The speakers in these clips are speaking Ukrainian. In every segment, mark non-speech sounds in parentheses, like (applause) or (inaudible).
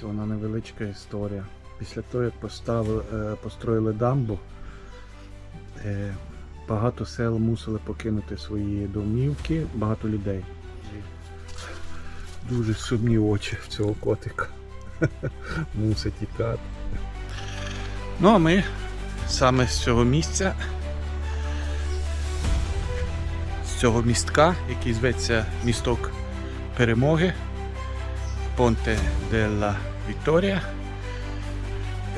Ось вона невеличка історія. Після того, як поставили, е, построїли дамбу, е, багато сел мусили покинути свої домівки, багато людей. Дуже сумні очі в цього котика. (laughs) Мусить тікати. Ну а ми саме з цього місця, з цього містка, який зветься місток перемоги, Понте делла Вікторія,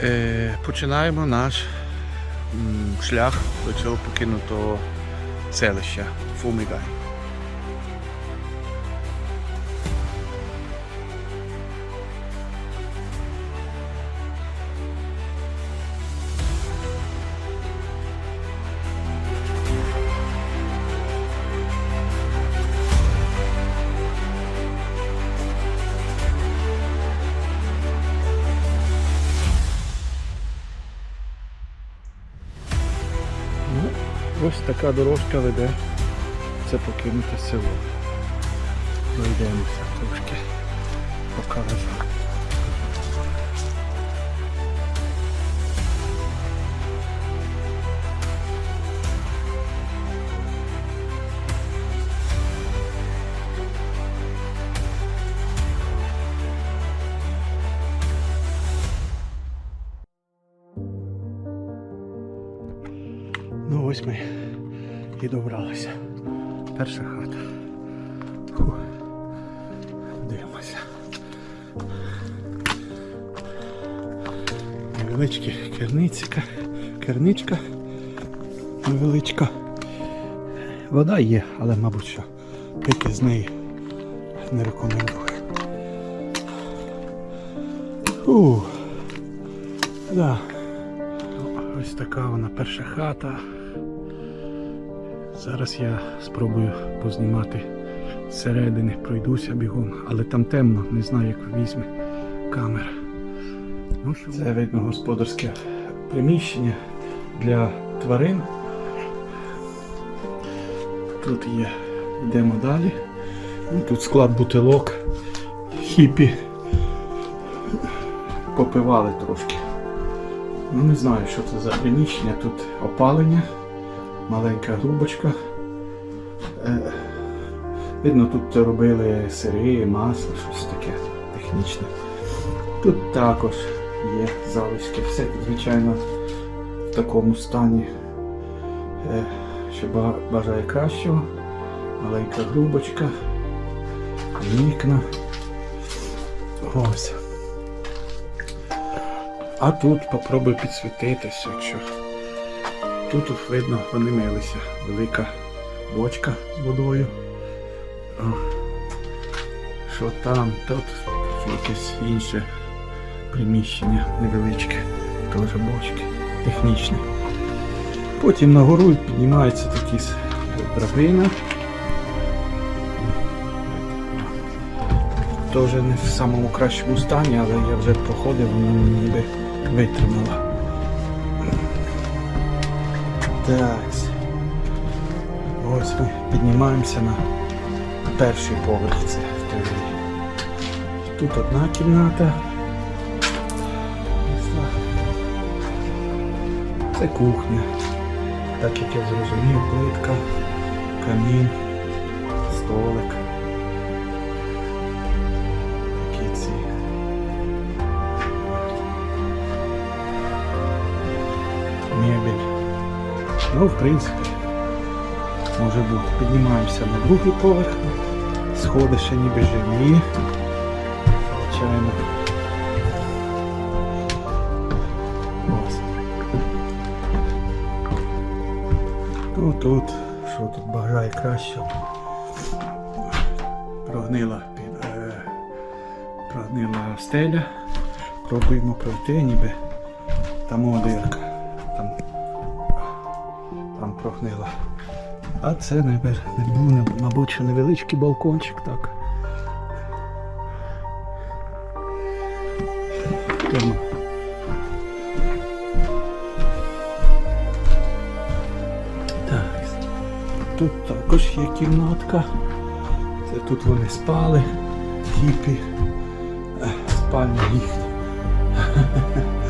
е, починаємо наш м, шлях до цього покинутого селища Фумігай. Така дорожка веде. Це покинуте село. Дойдемося трошки. Покажу. І добралися. Перша хата. Фу. Дивимося. Невеличкі керницька, керничка невеличка. Вода є, але мабуть що пити з неї не рекомендую. Фу. Да. Ось така вона перша хата. Зараз я спробую познімати зсередини, пройдуся бігом, але там темно, не знаю, як візьме камера. Ну, що Це видно господарське приміщення для тварин. Тут є, йдемо далі. Тут склад бутилок, хіпі. Попивали трошки. Ну не знаю, що це за приміщення. Тут опалення, маленька грубочка. Е, видно, тут робили сири, масло, щось таке технічне. Тут також є залишки. Все, звичайно, в такому стані, е, що бажає кращого. Маленька грубочка, вікна. Ось. А тут попробую підсвітитися, якщо. Тут видно, вони милися. Велика бочка з водою. Що там? Тут якесь інше приміщення невеличке. Теж бочки. Технічне. Потім нагору піднімається такі драбина. Теж не в самому кращому стані, але я вже проходив, воно ніби витримала. Так. Ось ми піднімаємося на перший поверх. Це. Тут одна кімната. Це кухня. Так як я зрозумів, плитка, камін, столик. Ну, в принципі, може бути. Піднімаємося на другий поверх. Сходи ще ніби живі. Звичайно. Ось. Тут, що тут бажає кращого. Прогнила під, е, прогнила стеля. Пробуємо пройти, ніби там одирка. Прогнила. А це не, не був, мабуть, що невеличкий балкончик, так. Тому. Так. Тут також є кімнатка. Це тут вони спали, хіпі. Е, спальня їхня. (laughs)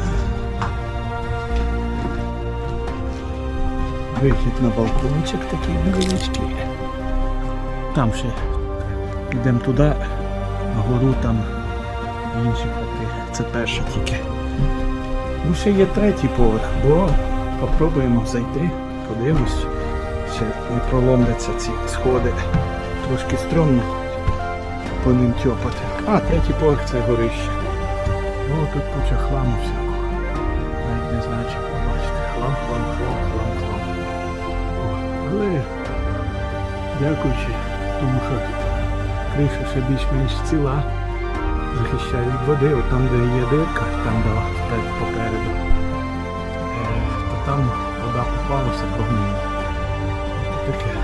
Вихід на балкончик такий невеличкий. Там ще йдемо туди, гору там інші хати. Це перше тільки. Ну ще є третій поверх, бо попробуємо зайти, подивимось, чи не проломляться ці сходи. Трошки стрьомно по ним тьопати. А, третій поверх це горище. О, тут куча хламу всякого. Дякуючи тому, що криша ще більш-менш ціла, захищає від води. От там, де є дирка, там де попереду, е, то там вода попалася прогнила. Таке.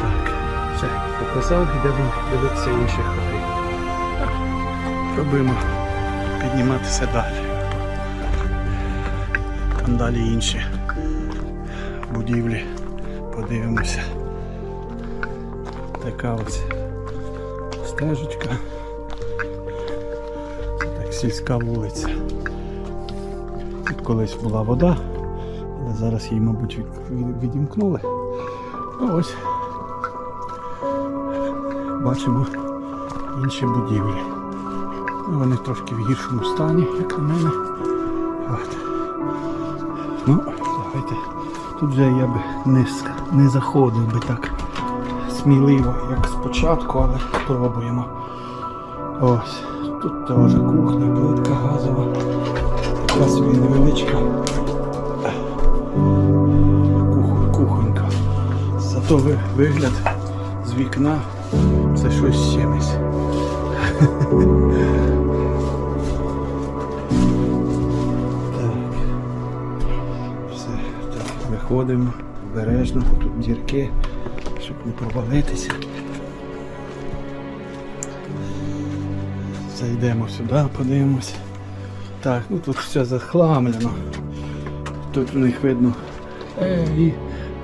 Так, все, показав, йдемо дивитися інші хати. Пробуємо підніматися далі. Там далі інші будівлі. Подивимося. Така ось стежечка. Так сільська вулиця. Тут колись була вода, але зараз її, мабуть, від- від- відімкнули. Ну ось бачимо інші будівлі. Ну, вони трошки в гіршому стані, як на мене. От. Ну, давайте. Тут вже я би не, не заходив би так сміливо, як спочатку, але спробуємо. Ось. Тут теж кухня, плитка газова. Така собі невеличка. Кух, кухонька. Зато вигляд з вікна це щось з чимось. Все, виходимо обережно, тут дірки, щоб не провалитися. Зайдемо сюди, подивимось. Так, ну тут все захламлено. Тут у них видно. Ей,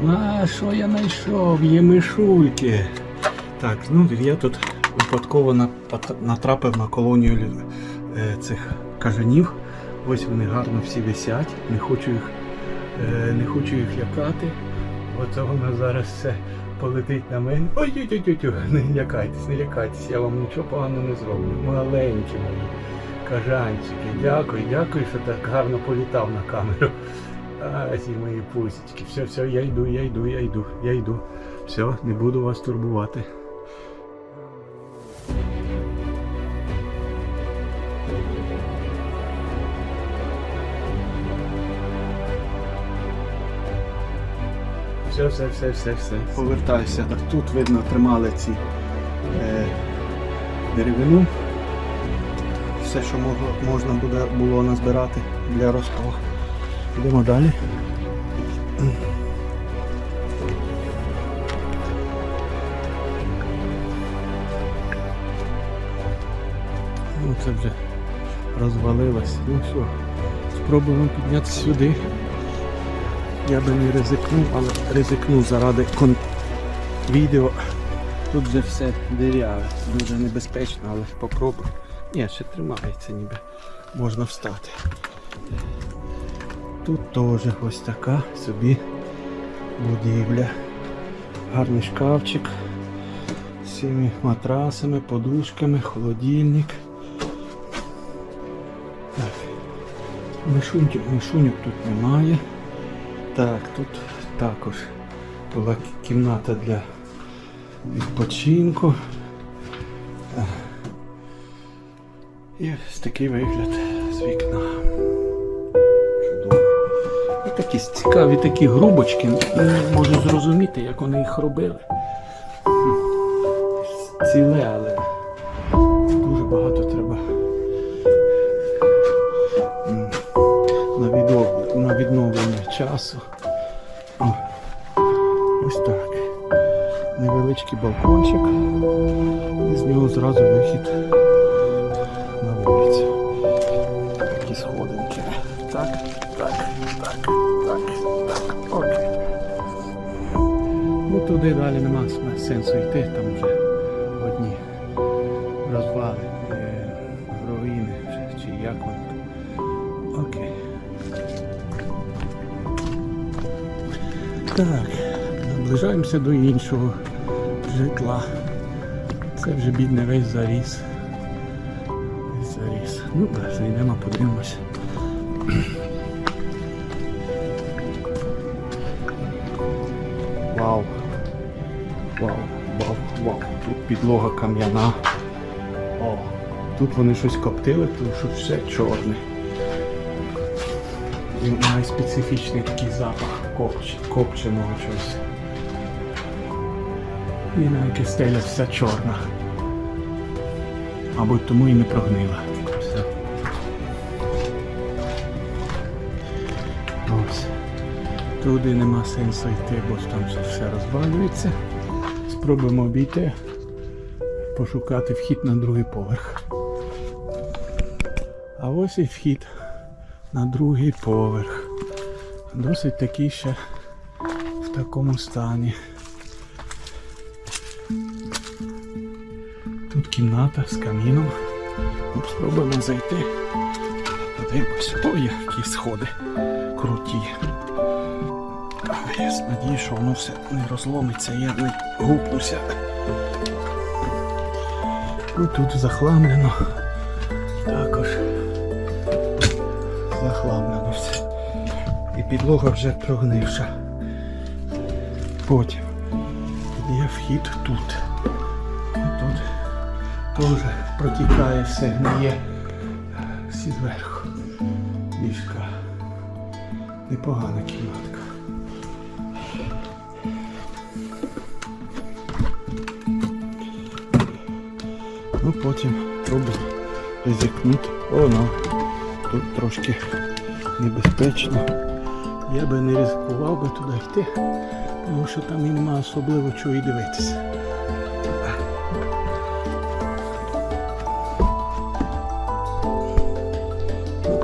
на що я знайшов? Є мишульки. Так, ну я тут випадково натрапив на колонію е, цих кажанів. Ось вони гарно всі висять. Не хочу їх, е, не хочу їх лякати. Оце воно зараз все полетить на мене. ой ой ой ой не лякайтесь, не лякайтесь, я вам нічого поганого не зроблю. Маленькі мої кажанчики. Дякую, дякую, що так гарно політав на камеру. А, ці мої пусічки. Все, все, я йду, я йду, я йду, я йду. Все, не буду вас турбувати. Все, все, все, все, все. Повертаюся. Тут видно тримали ці е, деревину. Все, що могло, можна буде, було назбирати для розпалу. Йдемо далі. Ну це вже розвалилось. Ну все, спробуємо піднятися сюди. Я би не ризикнув, але ризикнув заради кон... відео. Тут вже все диряве, дуже небезпечно, але попробуй. Ні, ще тримається ніби. Можна встати. Тут теж ось така собі будівля. Гарний шкафчик з цими матрасами, подушками, холодильник. Так. Мишуньок, тут немає. Так, тут також була кімната для відпочинку. І ось такий вигляд з вікна. Чудово. І такі цікаві такі грубочки. Не можу зрозуміти, як вони їх робили. Ціле, але дуже багато треба. На відновлення часу. Ось так. Невеличкий балкончик. І з нього зразу вихід на вулицю. Такі сходинки. Так, так, так, так, так. Окей. Ну туди далі нема сенсу йти, там вже Так, наближаємося до іншого житла. Це вже бідний весь заріс. Весь заріс. Ну, так, зайдемо, подивимося. Вау. Вау, вау, вау. Тут підлога кам'яна. О, тут вони щось коптили, тому що все чорне. І має специфічний такий запах копч, копченого чогось. І навіть стеля вся чорна. Мабуть, тому і не прогнила. Все. Ось. Туди нема сенсу йти, бо там все, все розвалюється. Спробуємо обійти, пошукати вхід на другий поверх. А ось і вхід на другий поверх. Досить такий ще в такому стані. Тут кімната з каміном. Спробуємо зайти. Подивимось. Ой, які сходи круті. Я сподіваюся, що воно все не розломиться, я не гупнуся. Ну, тут захламлено. Підлога вже прогнивша. Потім є вхід тут. Тут теж протікає все гниє всі зверху. Ліжка. Непогана кімнатка. Ну потім пробую ризикнути. О, ну, тут трошки небезпечно. Я би не ризикував би туди йти, тому що там і нема особливо чого і дивитися.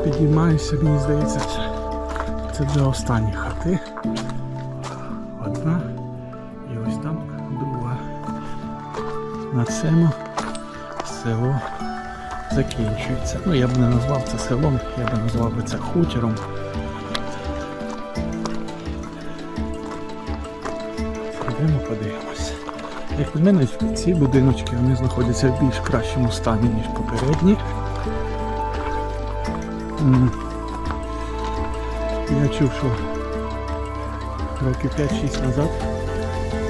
Підіймаюся, мені здається, це, це вже останні хати. Одна і ось там друга. На цьому село закінчується. Ну я б не назвав це селом, я б назвав би це хутором. Йдемо подивимося. Як на мене, ці будиночки вони знаходяться в більш кращому стані, ніж попередні. Я чув, що років 5-6 назад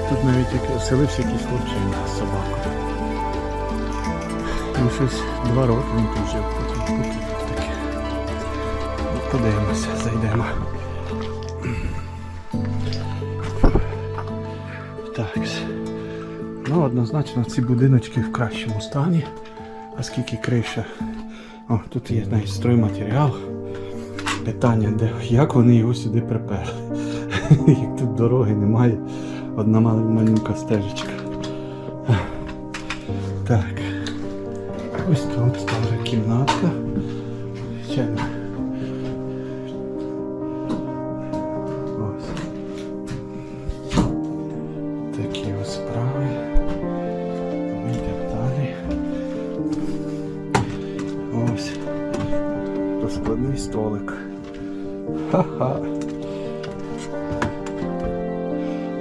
тут навіть оселився якийсь хлопчина з собакою. Ну, щось два роки він тут жив, потім таке. Подивимося, зайдемо. Ну, однозначно ці будиночки в кращому стані, оскільки криша. О, тут є навіть стройматеріал. Питання, де, як вони його сюди приперли. (laughs) Як тут дороги немає, одна маленька стежечка. Так. Ось тут теж кімнатка.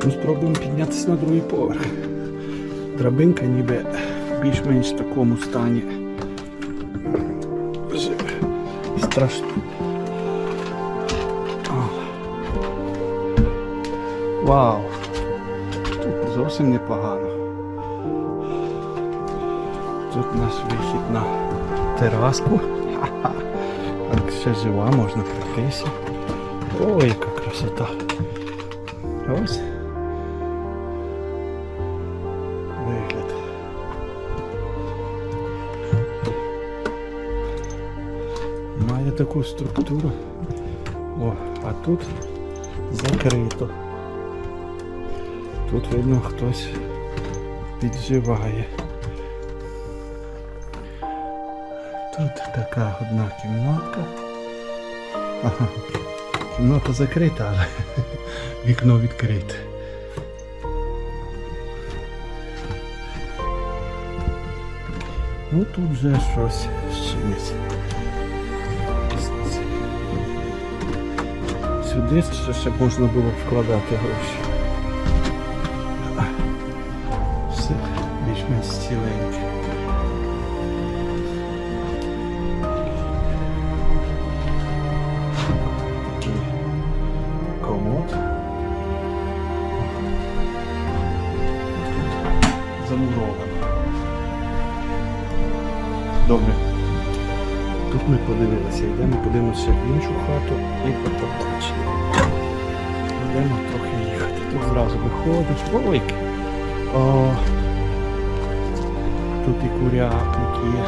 Ну, спробуємо піднятися на другий поверх. Драбинка ніби більш-менш в такому стані. Страшно. Вау! Тут зовсім непогано. Тут наш вихід на тераску. Ха-ха. Так ще жива, можна пройтися. Ой, яка красота. Ось. Таку структуру. О, а тут закрито. Тут видно хтось підживає. Тут така одна кімнатка. Ага. Кімната закрита, але (laughs) вікно відкрите. Ну тут вже щось з чимось. Сюди ще, можна було вкладати гроші. Все більш-менш ціленьке. Комод. Замуровано. Добре. Ми подивилися, йдемо, подивимося в іншу хату і потім бачимо. Йдемо трохи їхати. Тут зразу виходиш. Ой! О, тут і курятник є.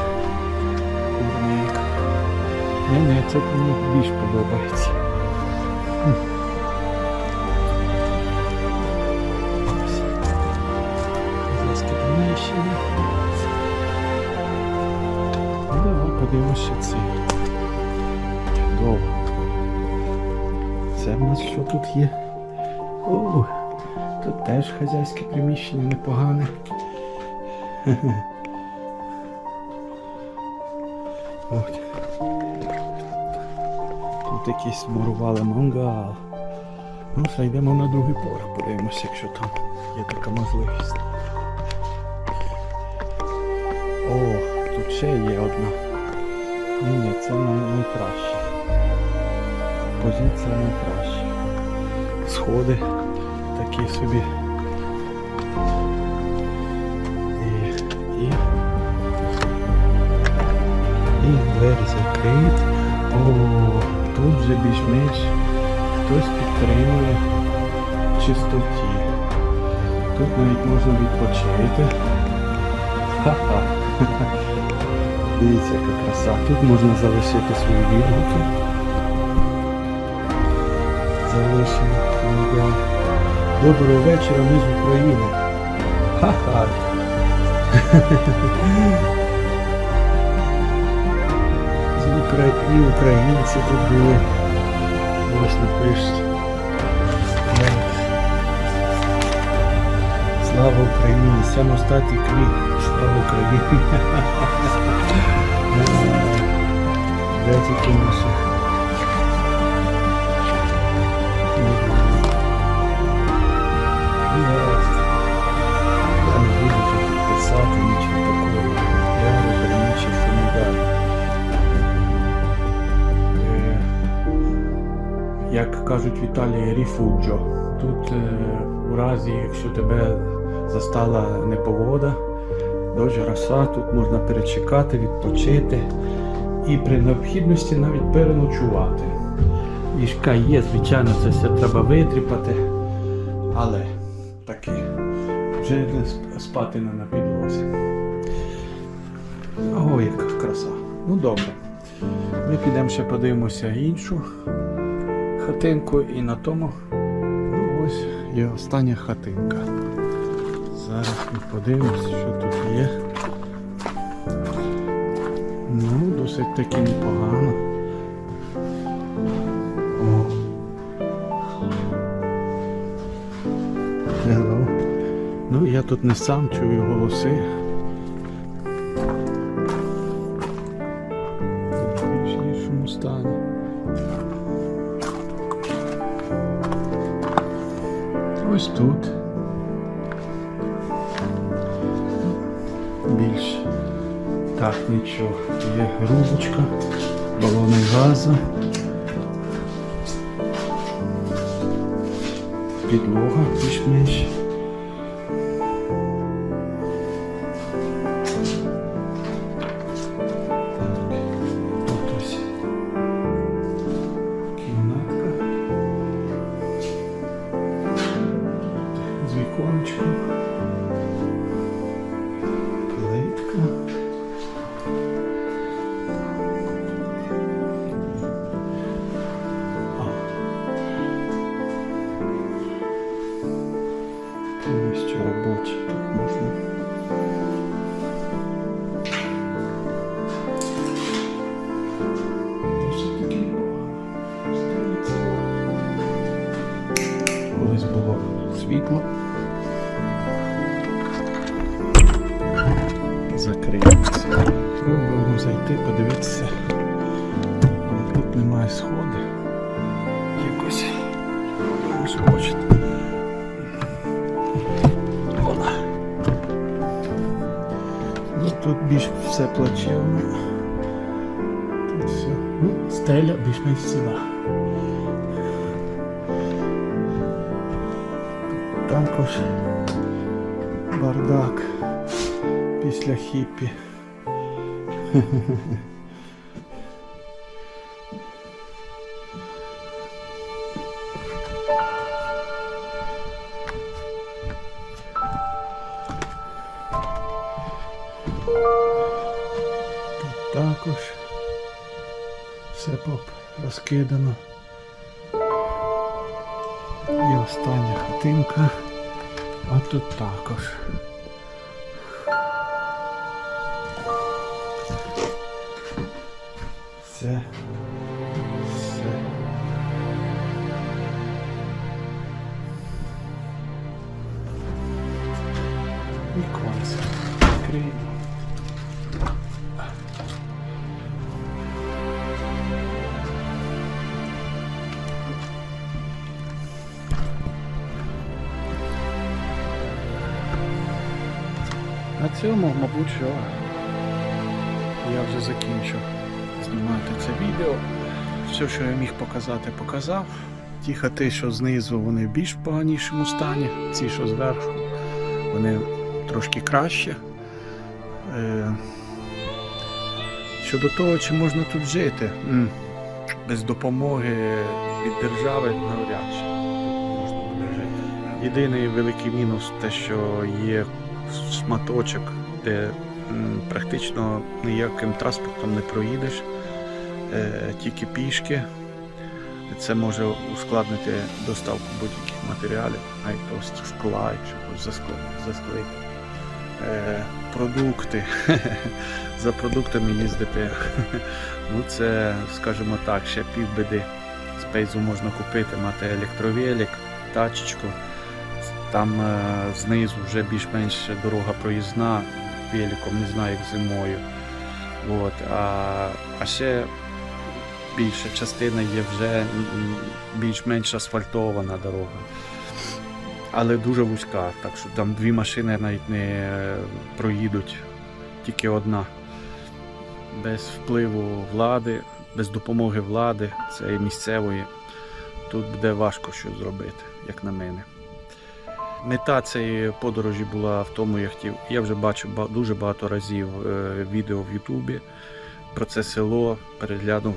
Курник. Ні, ні, це мені більш подобається. Це в нас що тут є? О, тут теж хазяйське приміщення непогане. Хе-хе. (laughs) От. Тут якісь мурували мангал. Ну, все, йдемо на другий поверх, подивимося, якщо там є така можливість. О, тут ще є одна. Ні, ні, це най- найкраще. Позиція найкраща. Сходи такі собі. І, і, і двері закриті. О, тут вже більш-менш хтось підтримує в чистоті. Тут навіть можна відпочити. Ха-ха. Дивіться, яка краса. Тут можна залишити свої відгуки. Залишимо. книга. Доброго вечора, ми з України. Ха-ха. І українці тут були. Ось напишуть. Слава Україні! Самостаті квіт. Слава Україні! (laughs) Де тільки наші? Кажуть в Італії, ріфуджо. Тут е, у разі, якщо тебе застала непогода, дощ, роса, тут можна перечекати, відпочити і при необхідності навіть переночувати. Ліжка є, звичайно, це все треба витріпати, але таке, вже не спати не на підлозі. О, яка краса. Ну добре. Ми підемо ще подивимося іншу хатинку і на тому ну, ось є остання хатинка. Зараз ми подивимося, що тут є. Ну, досить таки непогано. Ну, я тут не сам чую голоси. Підлога більш-менш. Так, світло. Закриється. Пробуємо зайти, подивитися. Але тут немає сходи. Якось хочете. Ола. Ну, тут більш все плачевно. Тут все. Ну, стеля більш-менш ціла. Також бардак після хіппі. Також все поп розкидано. І остання хатинка. А тут також. Все. Все. Віконце. Відкриємо. На цьому, мабуть, що я вже закінчив знімати це відео. Все, що я міг показати, показав. Ті хати, що знизу, вони в більш поганішому стані, ці, що зверху, вони трошки краще. Е, Щодо того, чи можна тут жити, без допомоги від держави навряд чи можна буде жити. Єдиний великий мінус те, що є шматочок, де практично ніяким транспортом не проїдеш, е, тільки пішки. Це може ускладнити доставку будь-яких матеріалів, навіть просто скла, якщо хочеш засклити. Е, продукти. (laughs) За продуктами їздити. (laughs) ну це, скажімо так, ще півбіди. Спейзу можна купити, мати електровелик, тачечку. Там е, знизу вже більш-менш дорога проїзна, великом, не знаю, як зимою. От, а, а ще більша частина є вже більш-менш асфальтована дорога. Але дуже вузька, так що там дві машини навіть не е, проїдуть, тільки одна. Без впливу влади, без допомоги влади, цієї місцевої, тут буде важко щось зробити, як на мене. Мета цієї подорожі була в тому, я хотів. Я вже бачив дуже багато разів е, відео в Ютубі про це село, переглянув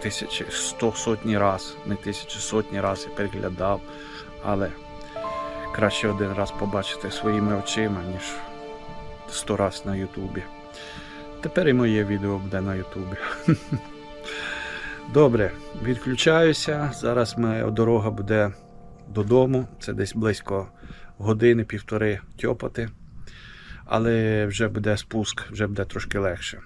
тисячі, сто сотні раз, не тисячі сотні раз я переглядав, але краще один раз побачити своїми очима, ніж сто раз на Ютубі. Тепер і моє відео буде на Ютубі. (laughs) Добре, відключаюся. Зараз моя дорога буде додому. Це десь близько години-півтори тьопати. Але вже буде спуск, вже буде трошки легше.